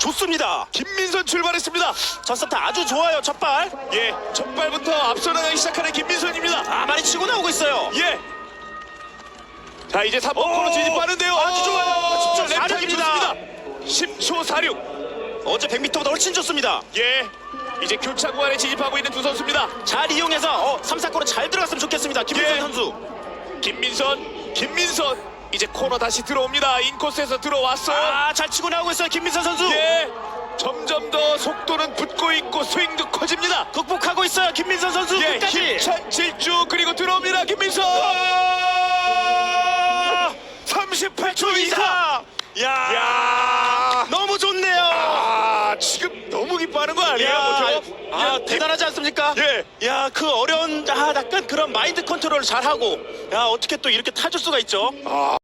좋습니다. 김민선 출발했습니다. 첫 스타 아주 좋아요. 첫 발. 예, 첫 발부터 앞서 나가기 시작하는 김민선입니다. 아, 많이 치고 나오고 있어요. 예. 자, 이제 3번 코너 진입하는데요. 아주 좋아요. 10초 랩타임. 좋습니다. 10초 46. 어제 100m보다 훨씬 좋습니다. 예. 이제 교차 구간에 진입하고 있는 두 선수입니다. 잘 이용해서 어, 3, 4코너 잘 들어갔으면 좋겠습니다. 김민선 예. 선수. 김민선, 김민선. 이제 코너 다시 들어옵니다. 인코스에서 들어왔어요. 아, 잘 치고 나오고 있어요. 김민선 선수. 예. 점점 더 속도는 붙고 있고 스윙도 커집니다. 극복하고 있어요. 김민선 선수 예, 끝까지. 힘찬 질주 그리고 들어옵니다. 김민선. 38초 이상. 야, 야. 너무 좋네요. 아, 지금 너무 기뻐하는 거 아니에요? 야, 뭐 저? 아, 예, 대단하지 않습니까? 예. 야, 그 어려운, 아, 약간 그런 마인드 컨트롤을 잘 하고, 야, 어떻게 또 이렇게 타줄 수가 있죠? 아.